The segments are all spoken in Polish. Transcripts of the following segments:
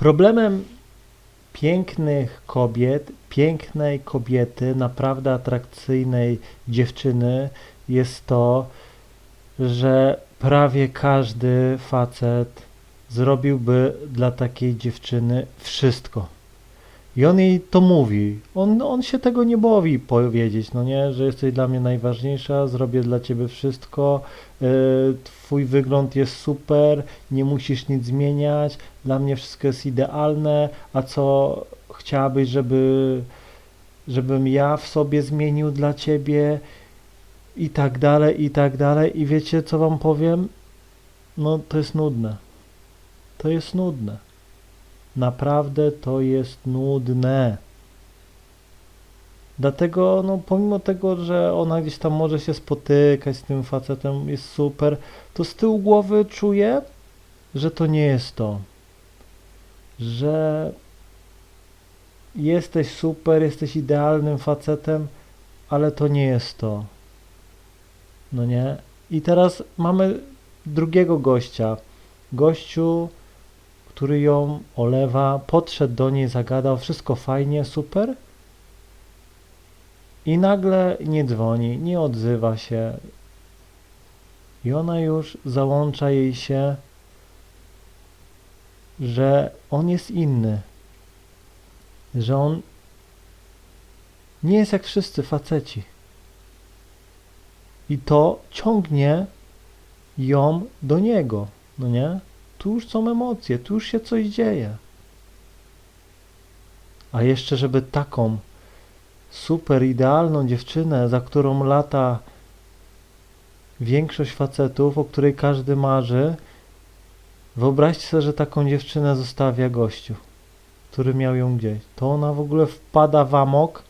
Problemem pięknych kobiet, pięknej kobiety, naprawdę atrakcyjnej dziewczyny jest to, że prawie każdy facet zrobiłby dla takiej dziewczyny wszystko. I on jej to mówi. On, on się tego nie boi powiedzieć, no nie, że jesteś dla mnie najważniejsza, zrobię dla ciebie wszystko, yy, twój wygląd jest super, nie musisz nic zmieniać, dla mnie wszystko jest idealne, a co chciałabyś, żeby, żebym ja w sobie zmienił dla ciebie i tak dalej, i tak dalej. I wiecie, co wam powiem? No, to jest nudne. To jest nudne. Naprawdę to jest nudne. Dlatego, no, pomimo tego, że ona gdzieś tam może się spotykać z tym facetem, jest super, to z tyłu głowy czuję, że to nie jest to. Że jesteś super, jesteś idealnym facetem, ale to nie jest to. No nie? I teraz mamy drugiego gościa. Gościu, który ją olewa, podszedł do niej, zagadał, wszystko fajnie, super. I nagle nie dzwoni, nie odzywa się. I ona już załącza jej się, że on jest inny. Że on nie jest jak wszyscy faceci. I to ciągnie ją do niego, no nie? Tu już są emocje, tu już się coś dzieje. A jeszcze, żeby taką super idealną dziewczynę, za którą lata większość facetów, o której każdy marzy, wyobraźcie sobie, że taką dziewczynę zostawia gościu, który miał ją gdzieś. To ona w ogóle wpada w amok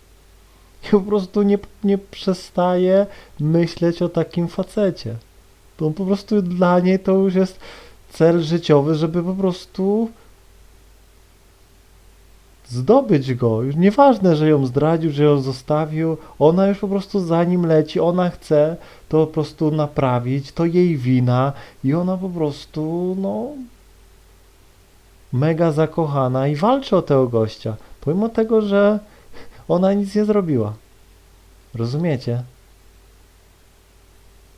i po prostu nie, nie przestaje myśleć o takim facecie. To po prostu dla niej to już jest cel życiowy, żeby po prostu zdobyć go. Już nieważne, że ją zdradził, że ją zostawił, ona już po prostu za nim leci, ona chce to po prostu naprawić, to jej wina i ona po prostu, no, mega zakochana i walczy o tego gościa, pomimo tego, że ona nic nie zrobiła. Rozumiecie?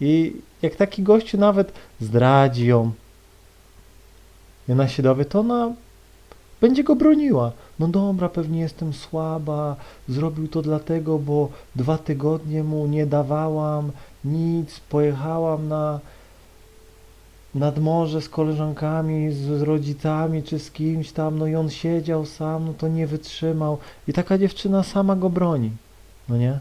I jak taki gościu nawet zdradzi ją, się dowie, to ona będzie go broniła. No dobra, pewnie jestem słaba, zrobił to dlatego, bo dwa tygodnie mu nie dawałam nic, pojechałam na nad morze z koleżankami, z, z rodzicami czy z kimś tam, no i on siedział sam, no to nie wytrzymał. I taka dziewczyna sama go broni, no nie?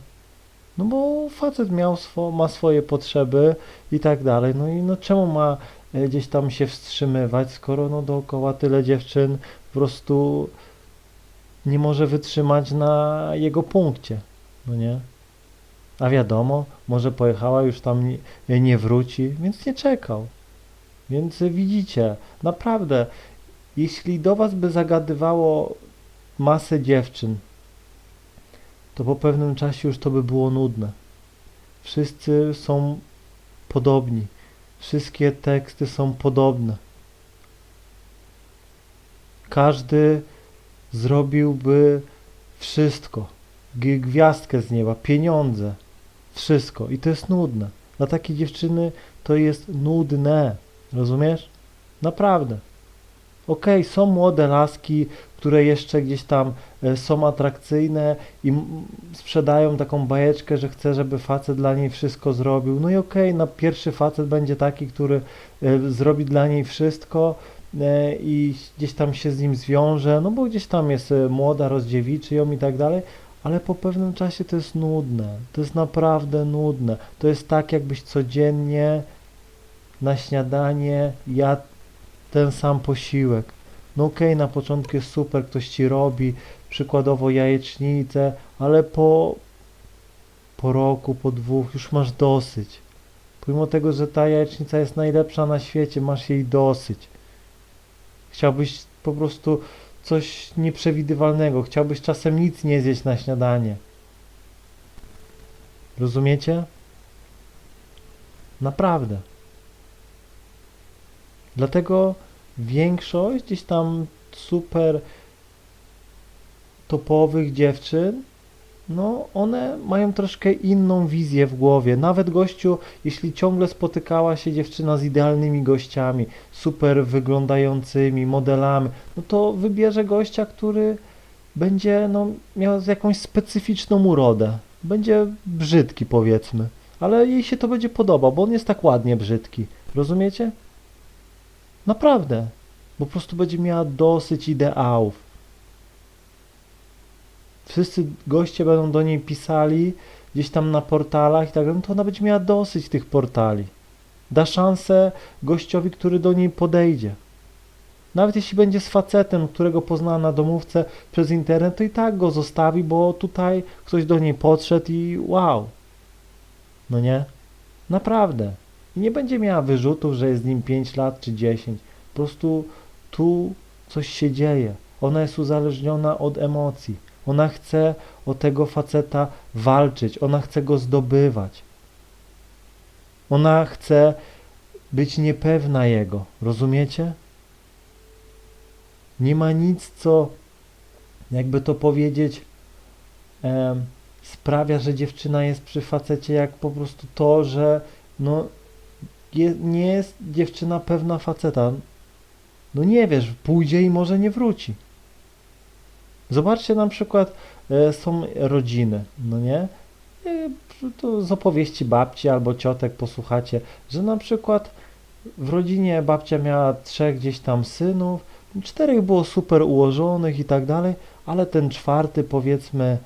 No bo facet miał swo, ma swoje potrzeby i tak dalej, no i no czemu ma gdzieś tam się wstrzymywać, skoro no dookoła tyle dziewczyn po prostu nie może wytrzymać na jego punkcie, no nie? A wiadomo, może pojechała, już tam nie, nie wróci, więc nie czekał. Więc widzicie, naprawdę, jeśli do was by zagadywało masę dziewczyn, to po pewnym czasie już to by było nudne. Wszyscy są podobni. Wszystkie teksty są podobne. Każdy zrobiłby wszystko. Gwiazdkę z nieba, pieniądze, wszystko. I to jest nudne. Dla takiej dziewczyny to jest nudne. Rozumiesz? Naprawdę. Okej, są młode laski, które jeszcze gdzieś tam e, są atrakcyjne i sprzedają taką bajeczkę, że chce, żeby facet dla niej wszystko zrobił. No i okej, no pierwszy facet będzie taki, który e, zrobi dla niej wszystko e, i gdzieś tam się z nim zwiąże, no bo gdzieś tam jest młoda, rozdziewiczy ją i tak dalej, ale po pewnym czasie to jest nudne. To jest naprawdę nudne. To jest tak, jakbyś codziennie na śniadanie jadł ten sam posiłek. No okej, na początku jest super, ktoś ci robi, przykładowo jajecznicę, ale po, po roku, po dwóch już masz dosyć. Pomimo tego, że ta jajecznica jest najlepsza na świecie, masz jej dosyć. Chciałbyś po prostu coś nieprzewidywalnego, chciałbyś czasem nic nie zjeść na śniadanie. Rozumiecie? Naprawdę. Dlatego większość gdzieś tam super topowych dziewczyn, no one mają troszkę inną wizję w głowie. Nawet gościu, jeśli ciągle spotykała się dziewczyna z idealnymi gościami, super wyglądającymi modelami, no to wybierze gościa, który będzie no, miał jakąś specyficzną urodę. Będzie brzydki powiedzmy, ale jej się to będzie podobał, bo on jest tak ładnie brzydki. Rozumiecie? Naprawdę. Bo po prostu będzie miała dosyć ideałów. Wszyscy goście będą do niej pisali gdzieś tam na portalach i tak dalej, no to ona będzie miała dosyć tych portali. Da szansę gościowi, który do niej podejdzie. Nawet jeśli będzie z facetem, którego poznała na domówce przez internet, to i tak go zostawi, bo tutaj ktoś do niej podszedł i wow. No nie? Naprawdę. I nie będzie miała wyrzutów, że jest z nim 5 lat czy 10. Po prostu tu coś się dzieje. Ona jest uzależniona od emocji. Ona chce o tego faceta walczyć. Ona chce go zdobywać. Ona chce być niepewna jego. Rozumiecie? Nie ma nic, co, jakby to powiedzieć, sprawia, że dziewczyna jest przy facecie, jak po prostu to, że no, je, nie jest dziewczyna pewna faceta. No nie wiesz, pójdzie i może nie wróci. Zobaczcie na przykład, e, są rodziny, no nie? E, to z opowieści babci albo ciotek posłuchacie, że na przykład w rodzinie babcia miała trzech gdzieś tam synów, czterech było super ułożonych i tak dalej, ale ten czwarty powiedzmy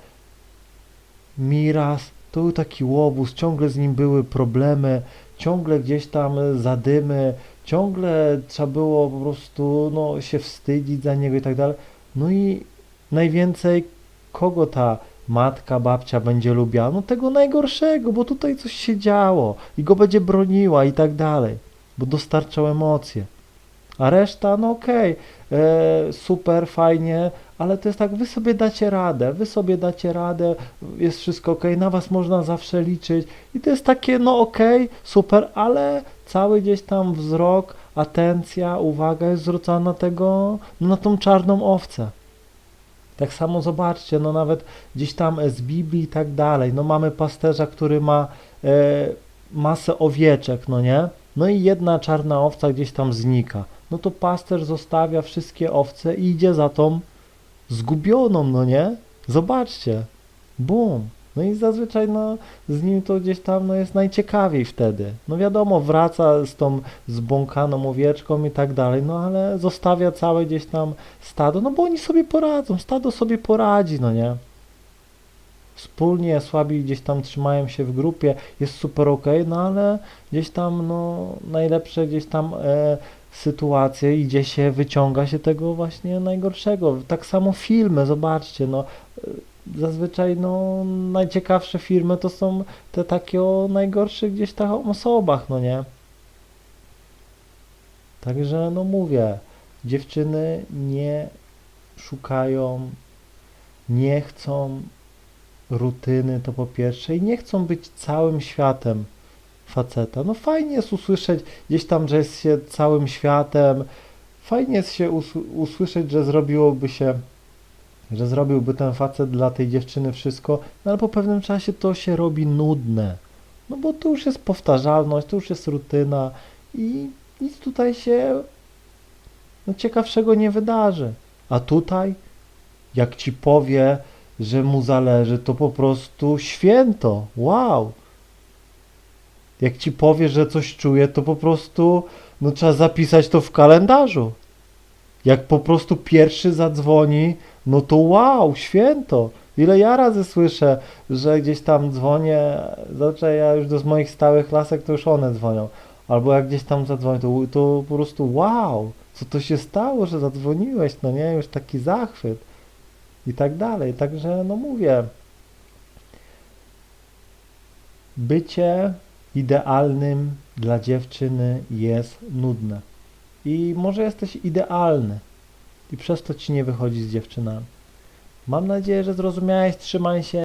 Miras, to był taki łobuz, ciągle z nim były problemy, ciągle gdzieś tam zadymy, ciągle trzeba było po prostu no, się wstydzić za niego i tak dalej. No i najwięcej kogo ta matka, babcia będzie lubiła? No tego najgorszego, bo tutaj coś się działo i go będzie broniła i tak dalej, bo dostarczał emocje. A reszta, no okej, e, super, fajnie, ale to jest tak, wy sobie dacie radę, wy sobie dacie radę, jest wszystko okej, na was można zawsze liczyć i to jest takie, no okej, super, ale cały gdzieś tam wzrok, atencja, uwaga jest zwrócona na tego, na tą czarną owcę. Tak samo zobaczcie, no nawet gdzieś tam z Biblii i tak dalej, no mamy pasterza, który ma e, masę owieczek, no nie? No i jedna czarna owca gdzieś tam znika. No to pasterz zostawia wszystkie owce i idzie za tą zgubioną, no nie? Zobaczcie. Bum. No i zazwyczaj no, z nim to gdzieś tam no, jest najciekawiej wtedy. No wiadomo, wraca z tą zbłąkaną owieczką i tak dalej, no ale zostawia całe gdzieś tam stado, no bo oni sobie poradzą, stado sobie poradzi, no nie? Wspólnie, słabi gdzieś tam trzymają się w grupie, jest super ok, no ale gdzieś tam no najlepsze gdzieś tam e, sytuacje idzie się, wyciąga się tego właśnie najgorszego. Tak samo filmy, zobaczcie, no e, zazwyczaj no najciekawsze filmy to są te takie o najgorszych gdzieś tam osobach, no nie? Także no mówię, dziewczyny nie szukają, nie chcą rutyny, to po pierwsze, i nie chcą być całym światem faceta. No fajnie jest usłyszeć gdzieś tam, że jest się całym światem, fajnie jest się us usłyszeć, że zrobiłoby się, że zrobiłby ten facet dla tej dziewczyny wszystko, no ale po pewnym czasie to się robi nudne. No bo to już jest powtarzalność, to już jest rutyna i nic tutaj się no, ciekawszego nie wydarzy. A tutaj, jak ci powie, że mu zależy, to po prostu święto. Wow! Jak ci powie, że coś czuje, to po prostu no, trzeba zapisać to w kalendarzu. Jak po prostu pierwszy zadzwoni, no to wow, święto. Ile ja razy słyszę, że gdzieś tam dzwonię, znaczy ja już do moich stałych lasek to już one dzwonią. Albo jak gdzieś tam zadzwonię, to, to po prostu wow, co to się stało, że zadzwoniłeś, no nie, już taki zachwyt i tak dalej. Także no mówię, bycie idealnym dla dziewczyny jest nudne. I może jesteś idealny i przez to ci nie wychodzi z dziewczynami. Mam nadzieję, że zrozumiałeś. Trzymaj się.